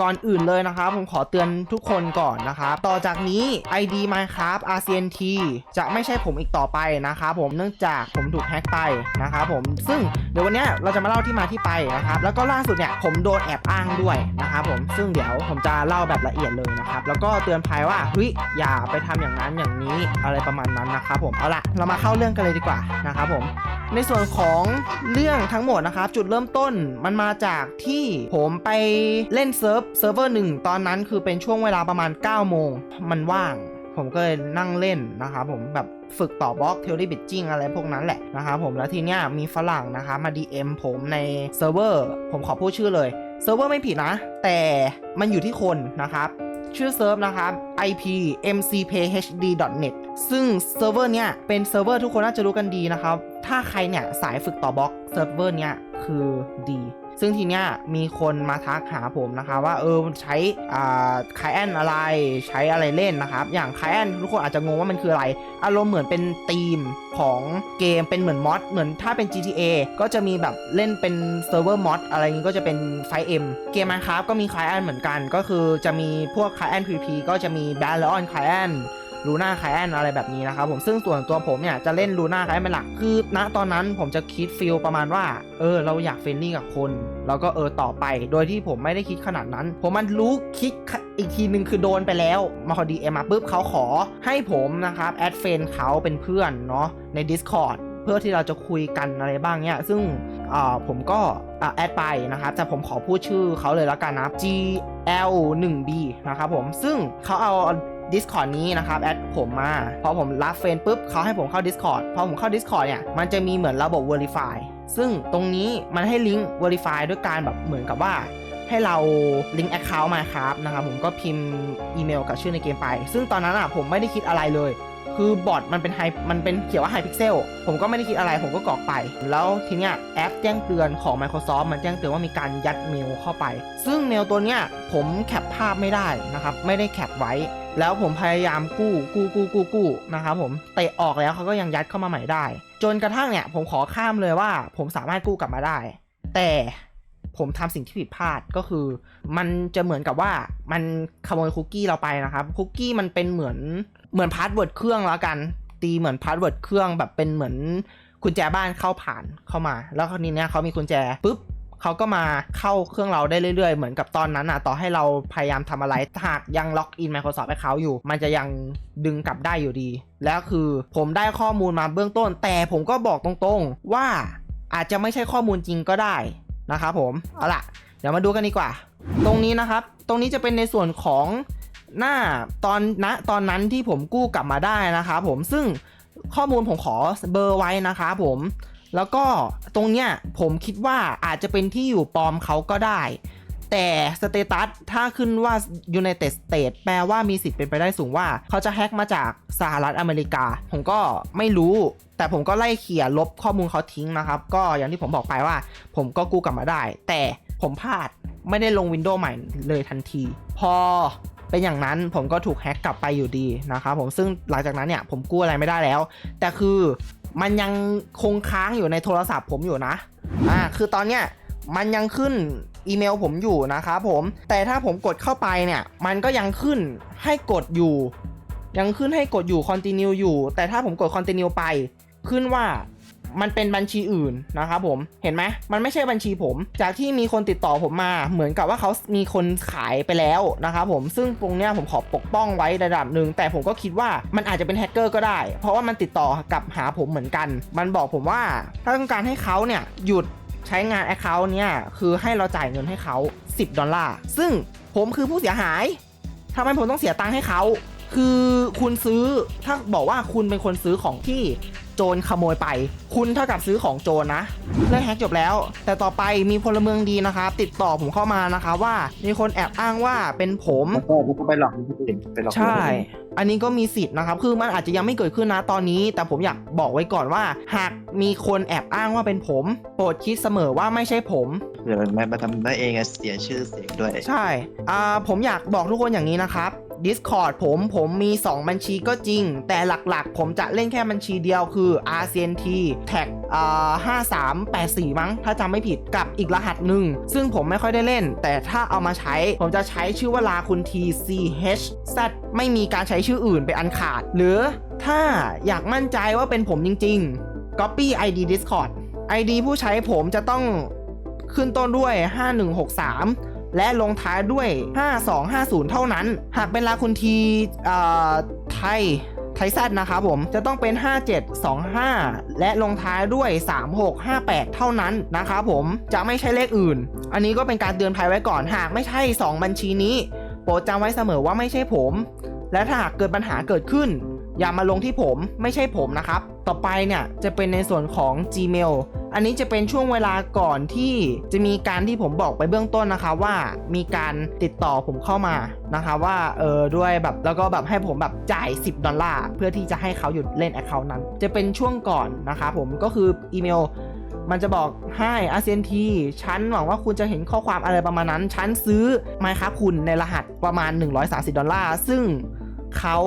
ก่อนอื่นเลยนะครับผมขอเตือนทุกคนก่อนนะครับต่อจากนี้ ID Minecraft RCNT จะไม่ใช่ผมอีกต่อไปนะครับผมเนื่องจากผมถูกแฮ็กไปนะครับผมซึ่งเดี๋ยววันนี้เราจะมาเล่าที่มาที่ไปนะครับแล้วก็ล่าสุดเนี่ยผมโดนแอบอ้างด้วยนะครับผมซึ่งเดี๋ยวผมจะเล่าแบบละเอียดเลยนะครับแล้วก็เตือนภัยว่าเฮ้ยอย่าไปทำอย่างนั้นอย่างนี้อะไรประมาณนั้นนะครับผมเอาละเรามาเข้าเรื่องกันเลยดีกว่านะครับผมในส่วนของเรื่องทั้งหมดนะครับจุดเริ่มต้นมันมาจากที่ผมไปเล่นเซิร์ฟเซิร์ฟเวอร์หนึ่งตอนนั้นคือเป็นช่วงเวลาประมาณ 9 โมง มันว่าง ผมก็เลยนั่งเล่นนะครับผมแบบฝึกต่อบล็อกเทอรี่บิ t จิ้งอะไรพวกนั้นแหละนะครับผมแล้วทีเนี้ยมีฝรั่งนะคะมา DM ผมในเซิร์ฟเวอร์ผมขอพูดชื่อเลยเซิร์ฟเวอร์ไม่ผิดนะ แต่มันอยู่ที่คนนะครับชื่อเซิร์ฟนะครับ IP mcphd.net ซึ่งเซิร์ฟเวอร์เนี้ยเป็นเซิร์ฟเวอร์ทุกคนน่าจะรู้กันดีนะครับ ถ้าใครเนี่ยสายฝึกต่อบล็อกเซิร์ฟเวอร์เนี้ยคือดี ซึ่งทีเนี้ยมีคนมาทักหาผมนะคะว่าเออใช้อ่าคายแอนอะไรใช้อะไรเล่นนะครับ อย่างคายแอนทุกคนอาจจะงงว่ามันคืออะไร อารมณ์เหมือนเป็นธีมของเกมเป็นเหมือนมอดเหมือนถ้าเป็น GTA ก็จะมีแบบเล่นเป็นเซิร์ฟเวอร์มอดอะไรอย่างงี้ก็จะเป็นไฟเอ็มเกม Minecraft ก็มีคายแอนเหมือนกัน ก็คือจะมีพวกคายแอน PVP ก็จะมีแบลลอนคายแอน ลูน่าคลแอนอะไรแบบนี้นะครับผมซึ่งส่วนตัวผมเนี่ยจะเล่นลูน่าคลแอนเป็นหลักคือณตอนนั้นผมจะคิดฟิลประมาณว่า เออ เราอยากเฟรนลี่กับคนแล้วก็เออต่อไป โดยที่ผมไม่ได้คิดขนาดนั้น ผมมันรู้คิดอีกทีหนึ่งคือโดนไปแล้ว มาพอดีเอ็มมาปุ๊บเขาขอให้ผมนะครับแอดเฟนเขาเป็นเพื่อนเนาะใน Discord เพื่อที่เราจะคุยกันอะไรบ้างเนี่ย ซึ่งอ่าผมก็แอดไปนะครับแต่ผมขอพูดชื่อเขาเลยแล้วกันนะ GL 1 B นะครับผม ซึ่งเขาเอา Discord นี้นะครับแอดผมมาพอผมรับเฟรนปุ๊บเขาให้ผมเข้า Discord พอผมเข้า Discord เนี่ยมันจะมีเหมือนระบบ Verify ซึ่งตรงนี้มันให้ลิงก์ Verify ด้วยการแบบเหมือนกับว่าให้เราลิงก์ Account มาครับนะครับผมก็พิมพ์อีเมลกับชื่อในเกมไป ซึ่งตอนนั้นอะผมไม่ได้คิดอะไรเลย คือบอทมันเป็นไฮมันเป็นเขียนว่าไฮพิกเซลผมก็ไม่ได้คิดอะไรผมก็กรอกไป แล้วทีเนี้ยแอปแจ้งเตือนของ Microsoft มันแจ้งเตือนว่ามีการยัดเมลเข้าไป ซึ่งเมลตัวเนี้ยผมแคปภาพไม่ได้นะครับ ไม่ได้แคปไว้ แล้วผมพยายามกู้กู้กู้กู้กู้นะครับผมเตะออกแล้วเขาก็ยังยัดเข้ามาใหม่ได้ จนกระทั่งเนี่ยผมขอข้ามเลยว่า ผมสามารถกู้กลับมาได้ แต่ผมทำสิ่งที่ผิดพลาดก็คือ มันจะเหมือนกับว่ามันขโมยคุกกี้เราไปนะครับคุกกี้มันเป็นเหมือนเหมือนพาสเวิร์ดเครื่องแล้วกัน ตีเหมือนพาสเวิร์ดเครื่องแบบเป็นเหมือนกุญแจบ้านเข้าผ่านเข้ามา แล้วคราวนี้เนี่ยเขามีกุญแจปุ๊บ เขาก็มาเข้าเครื่องเราได้เรื่อยๆ เหมือนกับตอนนั้นอะต่อให้เราพยายามทำอะไรหากยังล็อกอิน Microsoft Account อยู่ มันจะยังดึงกลับได้อยู่ดี แล้วคือผมได้ข้อมูลมาเบื้องต้น แต่ผมก็บอกตรงๆว่าอาจจะไม่ใช่ข้อมูลจริงก็ได้นะครับผมเอาล่ะเดี๋ยวมาดูกันดีกว่า ตรงนี้นะครับ ตรงนี้จะเป็นในส่วนของหน้าตอนณตอนนั้นที่ผมกู้กลับมาได้นะครับผมซึ่งข้อมูลผมขอเบอร์ไว้นะครับผม แล้วก็ตรงเนี้ยผมคิดว่าอาจจะเป็นที่อยู่ปลอมเขาก็ได้ แต่สเตตัสถ้าขึ้นว่า United States แปลว่ามีสิทธิ์เป็นไปได้สูงว่า เขาจะแฮ็กมาจากสหรัฐอเมริกา ผมก็ไม่รู้ แต่ผมก็ไล่เขี่ยลบข้อมูลเขาทิ้งนะครับ ก็อย่างที่ผมบอกไปว่า ผมก็กู้กลับมาได้ แต่ผมพลาดไม่ได้ลง Windows ใหม่เลยทันที พอ เป็นอย่างนั้นผมก็ถูกแฮ็กกลับไปอยู่ดีนะครับผมซึ่งหลังจากนั้นเนี่ยผมกู้อะไรไม่ได้แล้ว แต่คือมันยังคงค้างอยู่ในโทรศัพท์ผมอยู่นะอ่าคือตอนเนี้ยมันยังขึ้นอีเมลผมอยู่นะครับผมแต่ถ้าผมกดเข้าไปเนี่ยมันก็ยังขึ้นให้กดอยู่ ยังขึ้นให้กดอยู่ continue อยู่ แต่ถ้าผมกด continue ไปขึ้นว่า มันเป็นบัญชีอื่นนะครับผมเห็นไหมมันไม่ใช่บัญชีผม จากที่มีคนติดต่อผมมา เหมือนกับว่าเขามีคนขายไปแล้วนะครับผมซึ่งตรงเนี้ยผมขอปกป้องไว้ระดับหนึ่งแต่ผมก็คิดว่ามันอาจจะเป็นแฮกเกอร์ก็ได้ เพราะว่ามันติดต่อกับหาผมเหมือนกัน มันบอกผมว่าถ้าต้องการให้เขาเนี่ยหยุดใช้งาน Account เนี่ยคือให้เราจ่ายเงินให้เขา 10 ดอลลาร์ซึ่งผมคือผู้เสียหายทำไมผมต้องเสียตังค์ให้เขาคือคุณซื้อถ้าบอกว่าคุณเป็นคนซื้อของที่ โจรขโมยไป คุณเท่ากับซื้อของโจรนะเรื่องแฮกจบแล้ว แต่ต่อไปมีพลเมืองดีนะครับ ติดต่อผมเข้ามานะคะว่ามีคนแอบอ้างว่าเป็นผม แล้วก็แล้วก็ไปหลอกคนอื่นไปหลอกคนใช่อื่นอันนี้ก็มีสิทธิ์นะครับ คือมันอาจจะยังไม่เกิดขึ้นนะตอนนี้ แต่ผมอยากบอกไว้ก่อนว่า หากมีคนแอบอ้างว่าเป็นผม โปรดคิดเสมอว่าไม่ใช่ผม เดี๋ยวมันมาทำได้เองอะเสียชื่อเสียงด้วย ใช่ อ่า ผมอยากบอกทุกคนอย่างนี้นะครับ Discord ผมผมมี 2 บัญชีก็จริง แต่หลักๆ ผมจะเล่นแค่บัญชีเดียวคือ RCNT Tag อ่า5384 มั้ง ถ้าจำไม่ผิดกับอีกรหัสหนึ่ง ซึ่งผมไม่ค่อยได้เล่น แต่ถ้าเอามาใช้ ผมจะใช้ชื่อว่าลาคุณที CHZ ไม่มีการใช้ชื่ออื่นเป็นอันขาด หรือถ้าอยากมั่นใจว่าเป็นผมจริง ๆ Copy ID Discord ID ผู้ใช้ผมจะต้องขึ้นต้นด้วย 5163 และลงท้ายด้วย 5250 เท่านั้น หากเป็นลาคุณทีไทยไทยแซดนะครับผมจะต้องเป็น 5725 และลงท้ายด้วย 3658 เท่านั้นนะครับผมจะไม่ใช่เลขอื่น อันนี้ก็เป็นการเตือนภัยไว้ก่อนหากไม่ใช่ 2 บัญชีนี้ โปรดจำไว้เสมอว่าไม่ใช่ผม และถ้าหากเกิดปัญหาเกิดขึ้น อย่ามาลงที่ผมไม่ใช่ผมนะครับ ต่อไปเนี่ยจะเป็นในส่วนของ Gmail อันนี้จะเป็นช่วงเวลาก่อนที่จะมีการที่ผมบอกไปเบื้องต้นนะคะว่ามีการติดต่อผมเข้ามานะคะว่าเออด้วยแบบแล้วก็แบบให้ผมแบบจ่าย 10 ดอลลาร์เพื่อที่จะให้เขาหยุดเล่น Account นั้น จะเป็นช่วงก่อนนะคะผมก็คืออีเมลมันจะบอกให้อาเซียนทีฉันหวังว่าคุณจะเห็นข้อความอะไรประมาณนั้น ฉันซื้อไมครับคุณในรหัสประมาณ 130 ดอลลาร์ ซึ่งเขา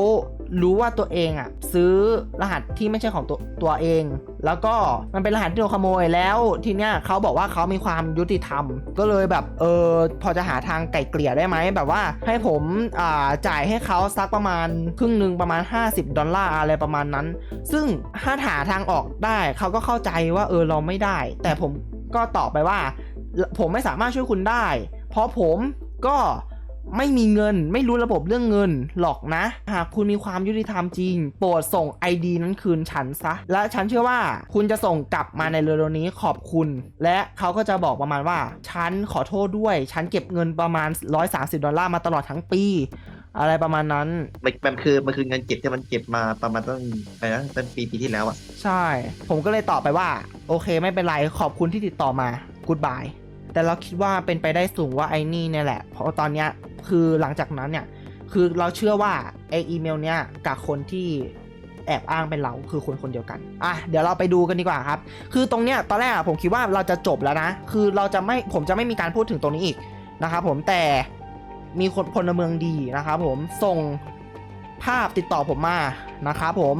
รู้ว่าตัวเองอะซื้อรหัสที่ไม่ใช่ของตัวตัวเอง แล้วก็มันเป็นรหัสที่โดนขโมยแล้วทีเนี้ยเขาบอกว่าเขามีความยุติธรรม ก็เลยแบบเออพอจะหาทางไก่เกลี่ยได้ไหมแบบว่าให้ผมอ่าจ่ายให้เขาสักประมาณครึ่งหนึ่งประมาณ 50 ดอลลาร์อะไรประมาณนั้น ซึ่งถ้าหาทางออกได้เขาก็เข้าใจว่าเออเราไม่ได้ แต่ผมก็ตอบไปว่า ผมไม่สามารถช่วยคุณได้ เพราะผมก็ ไม่มีเงิน ไม่รู้ระบบเรื่องเงิน หรอกนะ หากคุณมีความยุติธรรมจริง โปรดส่ง ID นั้นคืนฉันซะ และฉันเชื่อว่าคุณจะส่งกลับมาในเร็วๆนี้ขอบคุณ และเขาก็จะบอกประมาณว่า ฉันขอโทษด้วย ฉันเก็บเงินประมาณ 130 ดอลลาร์มาตลอดทั้งปี อะไรประมาณนั้น มันมันคือมันคือเงินเก็บที่มันเก็บมาประมาณตั้งไปนะเป็นปีปีที่แล้วอะใช่ ผมก็เลยตอบไปว่า โอเคไม่เป็นไรขอบคุณที่ติดต่อมากูดบาย แต่เราคิดว่าเป็นไปได้สูงว่าไอ้นี่เนี่ยแหละ เพราะตอนเนี้ยคือหลังจากนั้นเนี่ย คือเราเชื่อว่าไออีเมลเนี้ยกับคนที่แอบอ้างเป็นเราคือคนคนเดียวกัน อะ เดี๋ยวเราไปดูกันดีกว่าครับ คือตรงเนี้ยตอนแรกอะผมคิดว่าเราจะจบแล้วนะ คือเราจะไม่ผมจะไม่มีการพูดถึงตรงนี้อีกนะครับผมแต่มีคนพลเมืองดีนะครับผมส่งภาพติดต่อผมมานะครับผม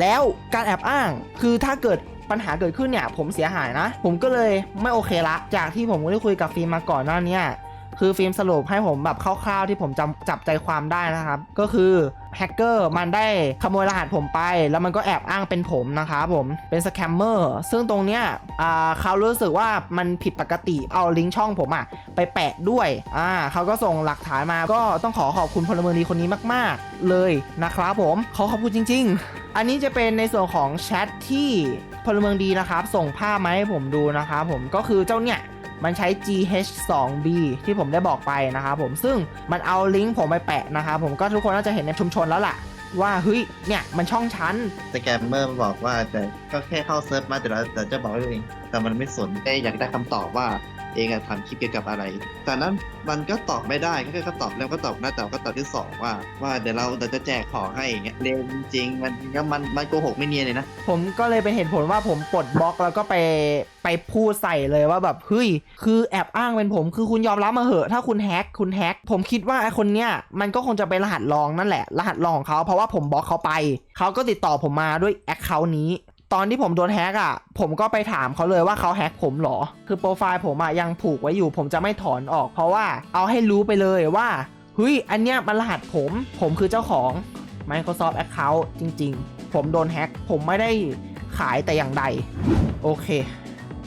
แล้วการแอบอ้างคือถ้าเกิด ปัญหาเกิดขึ้นเนี่ยผมเสียหายนะ ผมก็เลยไม่โอเคละ จากที่ผมได้คุยกับฟิล์มมาก่อนหน้าเนี้ยคือฟิล์มสรุปให้ผมแบบคร่าวๆที่ผมจำจับใจความได้นะครับ ก็คือแฮกเกอร์มันได้ขโมยรหัสผมไป แล้วมันก็แอบอ้างเป็นผมนะครับผมเป็นสแคมเมอร์ซึ่งตรงเนี้ยเขารู้สึกว่ามันผิดปกติเอาลิงก์ช่องผมอะไปแปะด้วยอ่าเขาก็ส่งหลักฐานมาก็ต้องขอขอบคุณพลเมืองดีคนนี้มาก ๆ เลยนะครับผมขอขอบคุณจริง ๆ อันนี้จะเป็นในส่วนของแชทที่ พลเมืองดีนะครับ ส่งภาพมาให้ผมดูนะครับผมก็คือเจ้าเนี่ยมันใช้ GH2B ที่ผมได้บอกไปนะครับผมซึ่งมันเอาลิงก์ผมไปแปะนะครับผมก็ทุกคนน่าจะเห็นในชุมชนแล้วล่ะ ว่าเฮ้ยเนี่ยมันช่องชั้นสแกมเมอร์มันบอกว่าแต่ก็แค่เข้าเซิร์ฟมาแต่ละแต่จะบอกให้ตัวเองแต่มันไม่สนแค่อยากได้คำตอบว่า เองอะทำคลิปเกี่ยวกับอะไร แต่นั้นมันก็ตอบไม่ได้ก็แค่ก็ตอบแล้วก็ตอบหน้าแต่ก็ตอบที่สองว่า ว่าเดี๋ยวเราเดี๋ยวจะแจกของให้อย่างเงี้ยเร็วจริงมันก็มันมันโกหกไม่เนียนเลยนะ ผมก็เลยเป็นเหตุผลว่าผมปลดบล็อกแล้วก็ไปไปพูดใส่เลยว่าแบบเฮ้ยคือแอบอ้างเป็นผมคือคุณยอมรับมาเหอะ ถ้าคุณแฮกคุณแฮกผมคิดว่าไอคนเนี้ยมันก็คงจะเป็นรหัสรองนั่นแหละ รหัสรองของเขาเพราะว่าผมบล็อกเขาไป เขาก็ติดต่อผมมาด้วยแอคเคาท์นี้ ตอนที่ผมโดนแฮกอะ ผมก็ไปถามเขาเลยว่าเขาแฮกผมเหรอ คือโปรไฟล์ผมอะยังผูกไว้อยู่ ผมจะไม่ถอนออก เพราะว่าเอาให้รู้ไปเลยว่าเฮ้ยอันเนี้ยมันรหัสผม ผมคือเจ้าของ Microsoft Account จริง ๆ ผมโดนแฮกผมไม่ได้ขายแต่อย่างใด โอเค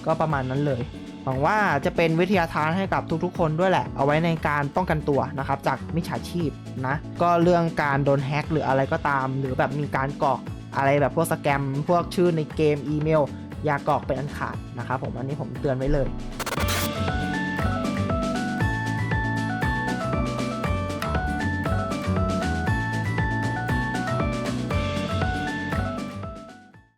ก็ประมาณนั้นเลยหวังว่าจะเป็นวิทยาทานให้กับทุกๆ คนด้วยแหละ เอาไว้ในการป้องกันตัวนะครับ จากมิจฉาชีพนะ ก็เรื่องการโดนแฮกหรืออะไรก็ตาม หรือแบบมีการกรอก อะไรแบบพวกสแกม พวกชื่อในเกมอีเมล อย่ากรอกเป็นอันขาดนะครับผมอันนี้ผมเตือนไว้เลย